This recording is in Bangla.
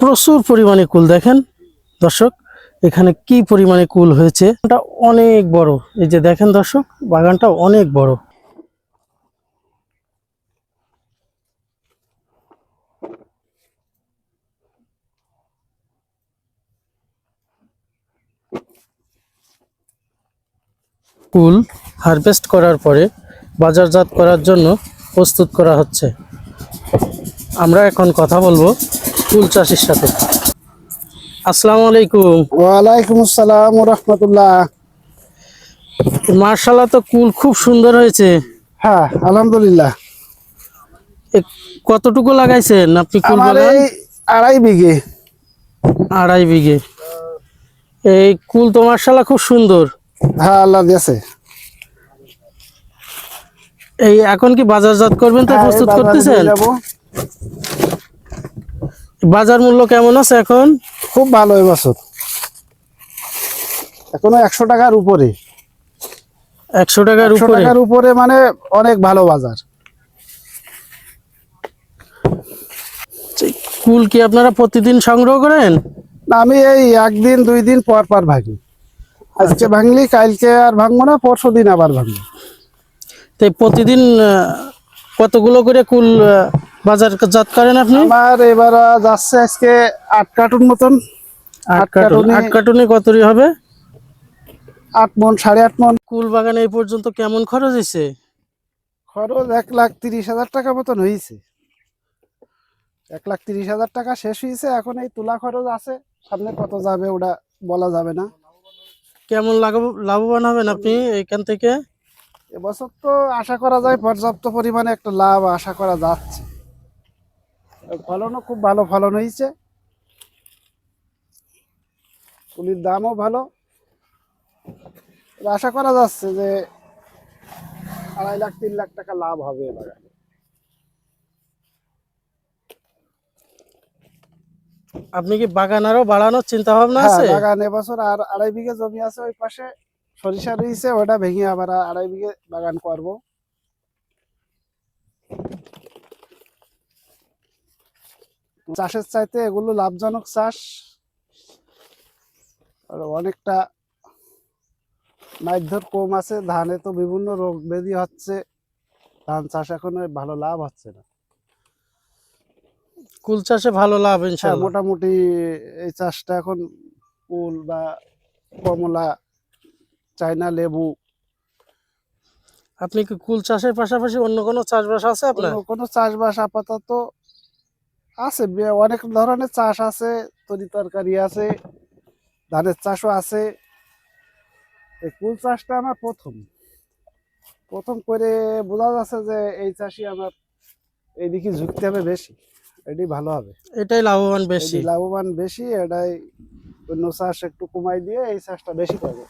প্রচুর পরিমাণে কুল দেখেন। দর্শক, এখানে কি পরিমাণে কুল হয়েছে? এটা অনেক বড়। এই যে দেখেন দর্শক, বাগানটা অনেক বড়। কুল হারভেস্ট করার পরে বাজারজাত করার জন্য প্রস্তুত করা হচ্ছে। আমরা এখন কথা বলব কুল চাষের সাথে। আসসালামু আলাইকুম। ওয়ালাইকুম আসসালাম রহমতুল্লাহ। মার্শাল্লাহ তো কুল খুব সুন্দর হয়েছে। হ্যাঁ আলহামদুলিল্লাহ। কতটুকু লাগাইছেন আপনি কুল বাগান? এই আড়াই বিঘে। আড়াই বিঘে। এই কুল তো মার্শাল্লাহ খুব সুন্দর। হ্যাঁ আল্লাহ দিয়েছে। এই এখন কি বাজারজাত করবেন তো হ্যাঁ, প্রস্তুত করতেছেন। বাজার মূল্য কেমন আছে এখন? খুব ভালো এবছর এখনও একশো টাকার উপরে। একশো টাকার উপরে? টাকার উপরে মানে অনেক ভালো বাজার। কুল কি আপনারা প্রতিদিন সংগ্রহ করেন? না, আমি এই একদিন দুই দিন পর পর ভাঙি। আজকে ভাঙলি কালকে আর ভাঙবো না পরশু দিন আবার ভাঙবো। তো প্রতিদিন কতগুলো করে কুল আহ, বাজারজাত করেন আপনি? আমার এবার যাচ্ছে আজকে আট কার্টুন মতন। আট কার্টুন। আট কার্টুনে কতরি হবে? আট মন সাড়ে আট মন। কুল বাগানে এই পর্যন্ত কেমন খরচ হয়েছে খরচ এক লাখ তিরিশ হাজার টাকা মতন হয়েছে এক লাখ তিরিশ হাজার টাকা শেষ হয়েছে এখন এই তুলা খরচ আছে। সামনে কত যাবে ওটা বলা যাবে না। কেমন লাভবান হবেন আপনি এখান থেকে? এবছর তো আশা করা যায় পর্যাপ্ত পরিমাণে একটা লাভ আশা করা যাচ্ছে। ফলনও খুব ভালো ফলন হয়েছে। তুলির দামও ভালো। আশা করা যাচ্ছে যে আড়াই লাখ তিন লাখ টাকা লাভ হবে আপনি কি বাগান আরও বাড়ানোর চিন্তা ভাবনা হ্যাঁ আছে? বাগান এবছর আর আড়াই বিঘে জমি আছে ওই পাশে। সরিষা রয়েছে ওটা ভেঙে আবার আড়াই বিঘে বাগান করব। চাষের চাইতে এগুলো লাভজনক চাষ। অনেকটা মাইধর কম আছে ধানে তো বিভিন্ন রোগ ব্যাধি হচ্ছে ধান চাষ এখন ভালো লাভ হচ্ছে না। কুল চাষে ভালো লাভ হ্যাঁ ইনশাআল্লাহ মোটামুটি এই চাষটা এখন কুল বা কমলা চাইনা লেবু। আপনি কি কুল চাষের পাশাপাশি অন্য কোনো চাষবাস আছে আপনার? কোনো চাষবাস আপাতত আছে অনেক ধরনের চাষ আছে তরি তরকারি আছে ধানের চাষও আছে। এই কুল চাষটা আমার প্রথম। প্রথম করে বোঝা যাচ্ছে যে এই চাষই আমার এইদিকে ঝুঁকতে হবে বেশি এটি ভালো হবে। এটাই লাভবান বেশি। লাভবান বেশি এটাই অন্য চাষ একটু কমাই দিয়ে এই চাষটা বেশি পাবে